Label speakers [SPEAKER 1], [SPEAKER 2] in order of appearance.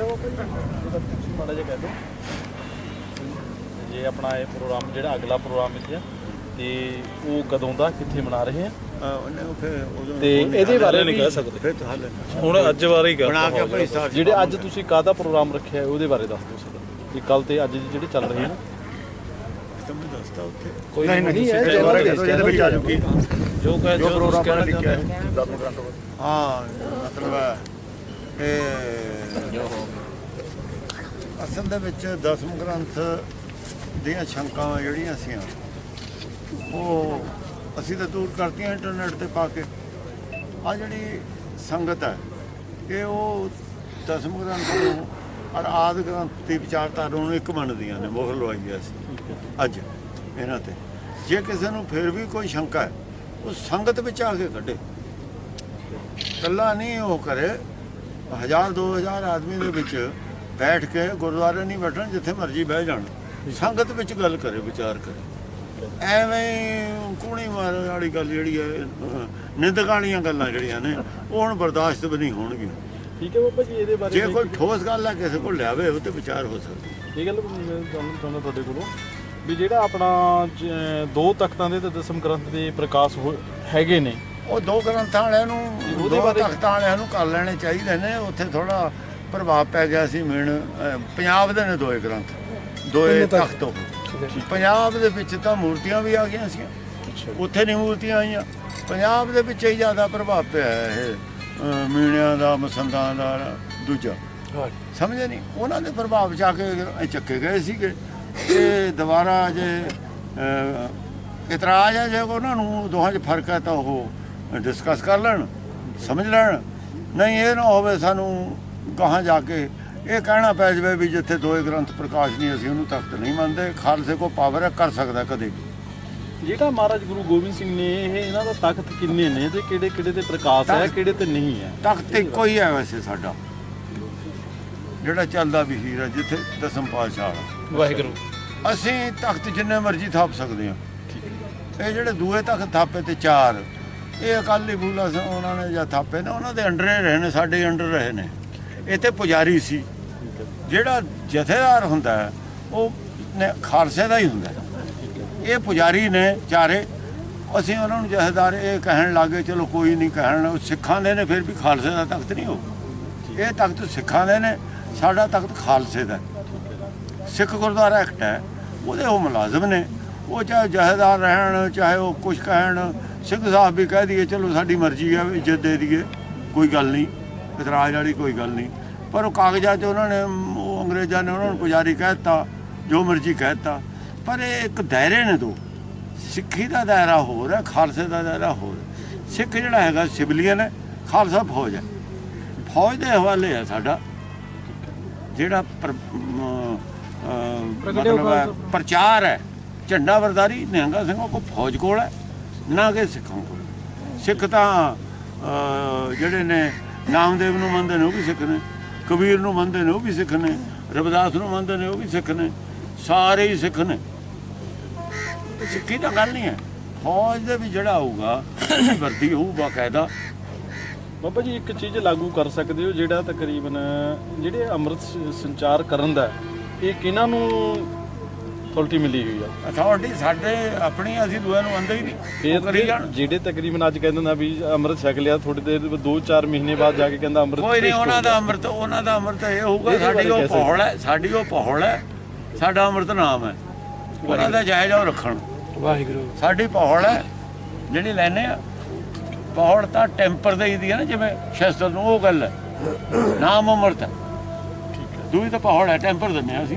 [SPEAKER 1] ਅੱਛਾ ਉਹ ਕੋਈ ਉਹਦਾ ਤੁਸੀਂ ਮਾੜਾ ਜਿਹਾ ਕਹਿ ਦਿਓ। ਜੇ ਆਪਣਾ ਇਹ ਪ੍ਰੋਗਰਾਮ ਜਿਹੜਾ ਅਗਲਾ ਪ੍ਰੋਗਰਾਮ ਵਿੱਚ ਆ ਤੇ ਉਹ ਕਦੋਂ ਦਾ ਕਿੱਥੇ ਮਨਾ ਰਹੇ ਆ? ਤੇ ਇਹਦੇ ਬਾਰੇ
[SPEAKER 2] ਨਹੀਂ ਕਹਿ ਸਕਦੇ।
[SPEAKER 3] ਫਿਰ ਤਾਂ ਹੱਲ
[SPEAKER 2] ਹੁਣ ਅੱਜ ਬਾਰੇ ਹੀ ਕਰ
[SPEAKER 3] ਬਣਾ ਕੇ ਆਪਣੀ ਸਟਾਰਟ
[SPEAKER 1] ਜਿਹੜੇ ਅੱਜ ਤੁਸੀਂ ਕਾਹਦਾ ਪ੍ਰੋਗਰਾਮ ਰੱਖਿਆ ਹੈ ਉਹਦੇ ਬਾਰੇ ਦੱਸ ਦਿਓ ਸਰ। ਵੀ ਕੱਲ ਤੇ ਅੱਜ ਜਿਹੜੇ ਚੱਲ ਰਹੇ ਨੇ।
[SPEAKER 3] ਤੁਹਾਨੂੰ ਦੱਸਦਾ ਉੱਥੇ।
[SPEAKER 2] ਕੋਈ
[SPEAKER 1] ਨਹੀਂ, ਇਹ ਦਿਓ,
[SPEAKER 3] ਇਹਦੇ ਵਿੱਚ ਆ ਚੁੱਕੀ
[SPEAKER 2] ਜੋ ਕਹੇ
[SPEAKER 3] ਜੋ ਪ੍ਰੋਗਰਾਮ ਲਿਖਿਆ ਹੈ।
[SPEAKER 2] ਹੋ।
[SPEAKER 3] ਹਾਂ ਮਤਲਬ ਹੈ ਅਸਲ ਦੇ ਵਿੱਚ ਦਸਮ ਗ੍ਰੰਥ ਦੀਆਂ ਸ਼ੰਕਾਵਾਂ ਜਿਹੜੀਆਂ ਸੀ ਉਹ ਅਸੀਂ ਤਾਂ ਦੂਰ ਕਰਤੀਆਂ ਇੰਟਰਨੈਟ ਤੇ ਪਾ ਕੇ। ਆ ਜਿਹੜੀ ਸੰਗਤ ਹੈ ਇਹ ਉਹ ਦਸਮ ਗ੍ਰੰਥ ਨੂੰ ਔਰ ਆਦ ਗ੍ਰੰਥ ਦੀ ਵਿਚਾਰਧਾਰਾ ਨੂੰ ਇੱਕ ਮੰਨਦੀਆਂ ਨੇ ਮੋਹਰ ਲਵਾਈ ਹੈ ਅਸੀਂ, ਅੱਜ ਇਹਨਾਂ ਤੇ। ਜੇ ਕਿਸੇ ਨੂੰ ਫਿਰ ਵੀ ਕੋਈ ਸ਼ੰਕਾ ਹੈ, ਉਹ ਸੰਗਤ ਵਿੱਚ ਆ ਕੇ ਕੱਢੇ। ਕੱਲਾ ਨਹੀਂ ਉਹ ਕਰੇ ਹਜ਼ਾਰ ਦੋ ਹਜ਼ਾਰ ਆਦਮੀ ਦੇ ਵਿੱਚ ਬੈਠ ਕੇ ਗੁਰਦੁਆਰੇ ਨਹੀਂ ਬੈਠਣ ਜਿੱਥੇ ਮਰਜ਼ੀ ਬਹਿ ਜਾਣ। ਸੰਗਤ ਵਿੱਚ ਗੱਲ ਕਰੇ ਵਿਚਾਰ ਕਰੇ। ਐਵੇਂ ਕੂਣੀ ਮਾਰਨ ਵਾਲੀ ਗੱਲ ਜਿਹੜੀ ਹੈ ਅਹ, ਨਿੰਦਕ ਵਾਲੀਆਂ ਗੱਲਾਂ ਜਿਹੜੀਆਂ ਨੇ ਉਹ ਹੁਣ ਬਰਦਾਸ਼ਤ ਵੀ ਨਹੀਂ ਹੋਣਗੀਆਂ।
[SPEAKER 1] ਠੀਕ ਹੈ ਬਾਬਾ ਜੀ ਇਹਦੇ ਬਾਰੇ
[SPEAKER 3] ਜੇ ਕੋਈ ਠੋਸ ਗੱਲ ਹੈ ਕਿਸੇ ਕੋਲ ਲਿਆਵੇ ਉਹ ਤੇ ਵਿਚਾਰ ਹੋ ਸਕਦਾ।
[SPEAKER 1] ਇਹ ਗੱਲ ਤੁਹਾਨੂੰ ਚਾਹੁੰਦਾ ਤੁਹਾਡੇ ਕੋਲੋਂ ਵੀ ਜਿਹੜਾ ਆਪਣਾ ਦੋ ਤਖਤਾਂ ਦੇ ਤੇ ਦਸਮ ਗ੍ਰੰਥ ਦੇ ਪ੍ਰਕਾਸ਼ ਹੋ- ਹੈਗੇ ਨੇ
[SPEAKER 3] ਉਹ ਦੋ ਗ੍ਰੰਥਾਂ ਵਾਲਿਆਂ ਨੂੰ
[SPEAKER 1] ਉਹਦੇ ਬਾਰੇ-
[SPEAKER 3] ਤਖਤਾਂ ਵਾਲਿਆਂ ਨੂੰ ਕਰ ਲੈਣੇ ਚਾਹੀਦੇ ਨੇ। ਉੱਥੇ ਥੋੜਾ ਪ੍ਰਭਾਵ ਪੈ ਗਿਆ ਸੀ ਮੇਨ ਪੰਜਾਬ ਦੇ ਨੇ ਦੋਏ ਗ੍ਰੰਥ ਦੋਏ ਤਖਤ। ਪੰਜਾਬ ਦੇ ਵਿੱਚ ਤਾਂ ਮੂਰਤੀਆਂ ਵੀ ਆ ਗਈਆਂ ਸੀ ਉੱਥੇ ਨਹੀਂ ਮੂਰਤੀਆਂ ਆਈਆਂ। ਪੰਜਾਬ ਦੇ ਵਿੱਚ ਹੀ ਜ਼ਿਆਦਾ ਪ੍ਰਭਾਵ ਪਿਆ ਇਹ ਮੀਣਿਆਂ ਦਾ ਮਸੰਦਾਂ ਦਾ ਦੂਜਾ। ਸਮਝੇ ਨਹੀਂ? ਉਹਨਾਂ ਦੇ ਪ੍ਰਭਾਵ ਚ ਆ ਕੇ ਇਹ ਚੱਕੇ ਗਏ ਸੀਗੇ। ਤੇ ਦੁਬਾਰਾ ਜੇ ਇਤਰਾਜ਼ ਹੈ ਜੇ ਉਹਨਾਂ ਨੂੰ ਦੋਹਾਂ 'ਚ ਫ਼ਰਕ ਹੈ ਤਾਂ ਉਹ ਡਿਸਕਸ ਕਰ ਲੈਣ ਸਮਝ ਲੈਣ। ਨਹੀਂ ਇਹ ਨਾ ਹੋਵੇ ਸਾਨੂੰ ਗਾਹਾਂ ਜਾ ਕੇ ਇਹ ਕਹਿਣਾ ਪੈ ਜਾਵੇ ਵੀ ਜਿੱਥੇ ਦੋਏ ਗ੍ਰੰਥ ਪ੍ਰਕਾਸ਼ ਨਹੀਂ ਅਸੀਂ ਉਹਨੂੰ ਤਖਤ ਨਹੀਂ ਮੰਨਦੇ। ਖਾਲਸੇ ਕੋ ਪਾਵਰ ਹੈ ਕਰ ਸਕਦਾ ਕਦੇ ਵੀ।
[SPEAKER 1] ਜਿਹੜਾ ਮਹਾਰਾਜ ਗੁਰੂ ਗੋਬਿੰਦ ਸਿੰਘ ਨੇ ਇਹ ਇਹਨਾਂ ਦਾ ਤਖਤ ਕਿੰਨੇ ਨੇ ਤੇ ਕਿਹੜੇ ਕਿਹੜੇ ਤੇ ਪ੍ਰਕਾਸ਼ ਹੈ ਕਿਹੜੇ ਤੇ ਨਹੀਂ ਹੈ?
[SPEAKER 3] ਤਖਤ ਇੱਕੋ ਹੀ ਹੈ ਵੈਸੇ ਸਾਡਾ। ਜਿਹੜਾ ਚੱਲਦਾ ਵੀ ਹੀਰਾ ਜਿੱਥੇ ਦਸਮ ਪਾਤਸ਼ਾਹ
[SPEAKER 2] ਵਾਹਿਗੁਰੂ।
[SPEAKER 3] ਅਸੀਂ ਤਖਤ ਜਿੰਨੇ ਮਰਜ਼ੀ ਥਾਪ ਸਕਦੇ ਹਾਂ। ਇਹ ਜਿਹੜੇ ਦੂਏ ਤਖਤ ਥਾਪੇ ਤੇ ਚਾਰ ਇਹ ਅਕਾਲੀ ਫੂਲਾ ਉਹਨਾਂ ਨੇ ਜਾਂ ਥਾਪੇ ਨੇ, ਉਹਨਾਂ ਦੇ ਅੰਡਰ ਰਹੇ ਨੇ, ਸਾਡੇ ਅੰਡਰ ਰਹੇ ਨੇ। ਇੱਥੇ ਪੁਜਾਰੀ ਸੀ। ਜਿਹੜਾ ਜਥੇਦਾਰ ਹੁੰਦਾ, ਉਹ ਖਾਲਸੇ ਦਾ ਹੀ ਹੁੰਦਾ। ਇਹ ਪੁਜਾਰੀ ਨੇ ਚਾਰੇ, ਅਸੀਂ ਉਹਨਾਂ ਨੂੰ ਜਥੇਦਾਰ ਇਹ ਕਹਿਣ ਲੱਗੇ ਚਲੋ ਕੋਈ ਨਹੀਂ ਕਹਿਣ, ਉਹ ਸਿੱਖਾਂ ਦੇ ਨੇ, ਫਿਰ ਵੀ ਖਾਲਸੇ ਦਾ ਤਖਤ ਨਹੀਂ ਹੋ ਇਹ ਤਖਤ ਸਿੱਖਾਂ ਦੇ ਨੇ, ਸਾਡਾ ਤਖਤ ਖਾਲਸੇ ਦਾ। ਸਿੱਖ ਗੁਰਦੁਆਰਾ ਐਕਟ ਹੈ, ਉਹਦੇ ਉਹ ਮੁਲਾਜ਼ਮ ਨੇ, ਉਹ ਚਾਹੇ ਜਹੇਦਾਰ ਰਹਿਣ, ਚਾਹੇ ਉਹ ਕੁਝ ਕਹਿਣ ਸਿੰਘ ਸਾਹਿਬ ਵੀ ਕਹਿ ਦਈਏ ਚਲੋ ਸਾਡੀ ਮਰਜ਼ੀ ਹੈ ਇੱਜ਼ਤ ਦੇ ਦਈਏ ਕੋਈ ਗੱਲ ਨਹੀਂ ਇਤਰਾਜ਼ ਵਾਲੀ ਕੋਈ ਗੱਲ ਨਹੀਂ। ਪਰ ਉਹ ਕਾਗਜ਼ਾਂ 'ਚ ਉਹਨਾਂ ਨੇ ਉਹ ਅੰਗਰੇਜ਼ਾਂ ਨੇ ਉਹਨਾਂ ਨੂੰ ਪੁਜਾਰੀ ਕਹਿਤਾ ਜੋ ਮਰਜ਼ੀ ਕਹਿਤਾ ਪਰ ਇਹ ਇੱਕ ਦਾਇਰੇ ਨੇ ਦੋ। ਸਿੱਖੀ ਦਾ ਦਾਇਰਾ ਹੋਰ ਹੈ ਖਾਲਸੇ ਦਾ ਦਾਇਰਾ ਹੋਰ। ਸਿੱਖ ਜਿਹੜਾ ਹੈਗਾ ਸਿਵਲੀਅਨ ਹੈ ਖਾਲਸਾ ਫੌਜ ਹੈ। ਫੌਜ ਦੇ ਹਵਾਲੇ ਹੈ ਸਾਡਾ। ਜਿਹੜਾ ਮਤਲਬ ਪ੍ਰਚਾਰ ਹੈ। ਝੰਡਾ ਵਰਦਾਰੀ ਨਿਹੰਗਾ ਸਿੰਘਾਂ ਕੋ ਫੌਜ ਕੋਲ ਹੈ। ਨਾ ਕਿ ਸਿੱਖਾਂ ਕੋਲ। ਸਿੱਖ ਤਾਂ ਜਿਹੜੇ ਨੇ ਨਾਮਦੇਵ ਨੂੰ ਮੰਨਦੇ ਨੇ ਉਹ ਵੀ ਸਿੱਖ ਨੇ, ਕਬੀਰ ਨੂੰ ਮੰਨਦੇ ਨੇ ਉਹ ਵੀ ਸਿੱਖ ਨੇ, ਰਵਿਦਾਸ ਨੂੰ ਮੰਨਦੇ ਨੇ ਉਹ ਵੀ ਸਿੱਖ ਨੇ, ਸਾਰੇ ਹੀ ਸਿੱਖ ਨੇ। ਸਿੱਖੀ ਤਾਂ ਗੱਲ ਨਹੀਂ ਹੈ। ਫੌਜ ਦੇ ਵੀ ਜਿਹੜਾ ਆਊਗਾ ਵਰਦੀ ਹੋਊ ਬਾਕਾਇਦਾ।
[SPEAKER 1] ਬਾਬਾ ਜੀ, ਇੱਕ ਚੀਜ਼ ਲਾਗੂ ਕਰ ਸਕਦੇ ਹੋ, ਜਿਹੜਾ ਤਕਰੀਬਨ ਜਿਹੜੇ ਅੰਮ੍ਰਿਤ ਸੰਚਾਰ ਕਰਨ ਦਾ ਇਹ ਕਿਹਨਾਂ ਨੂੰ ਅਥਾਰਟੀ ਮਿਲੀ ਹੋਈ ਆ।
[SPEAKER 3] ਅਥਾਰਟੀ ਸਾਡੇ ਆਪਣੀ ਅਸੀਂ ਦੂਏ ਨੂੰ ਆਂਦੇ ਹੀ ਨਹੀਂ। ਉਹ ਕਰੀ ਜਾਣ।
[SPEAKER 1] ਜਿਹੜੇ ਤਕਰੀਬਨ ਅੱਜ ਕਹਿੰਦੇ ਨਾ ਵੀ ਅੰਮ੍ਰਿਤ ਛਕ ਲਿਆ ਥੋੜੀ ਦੇਰ 2-4 ਮਹੀਨੇ ਬਾਅਦ ਜਾ ਕੇ ਕਹਿੰਦਾ ਅੰਮ੍ਰਿਤ
[SPEAKER 3] ਕੋਈ ਨਹੀਂ ਉਹਨਾਂ ਦਾ। ਅੰਮ੍ਰਿਤ ਉਹਨਾਂ ਦਾ ਅੰਮ੍ਰਿਤ ਇਹ ਹੋਊਗਾ ਸਾਡੀ ਉਹ। ਪਹੌਲ ਹੈ ਸਾਡੀ ਉਹ ਪਹੌਲ ਹੈ ਸਾਡਾ ਅੰਮ੍ਰਿਤ ਨਾਮ ਹੈ। ਉਹਨਾਂ ਦਾ ਜਾਇਜ਼ ਉਹ ਰੱਖਣ।
[SPEAKER 2] ਵਾਹਿਗੁਰੂ।
[SPEAKER 3] ਸਾਡੀ ਪਹੌਲ ਹੈ ਜਿਹੜੀ ਲੈਨੇ ਆ ਪਹੌਲ ਤਾਂ ਟੈਂਪਰ ਦੇ ਦੀ ਹੈ ਨਾ ਜਿਵੇਂ ਸ਼ਸਤਰ ਨੂੰ ਉਹ ਗੱਲ ਹੈ। ਨਾਮ ਅੰਮ੍ਰਿਤ ਹੈ। ਠੀਕ ਹੈ। ਦੂਈ ਤਾਂ ਪਹੌਲ ਹੈ ਟੈਂਪਰ ਦਿੰਦੇ ਹਾਂ ਅਸੀਂ।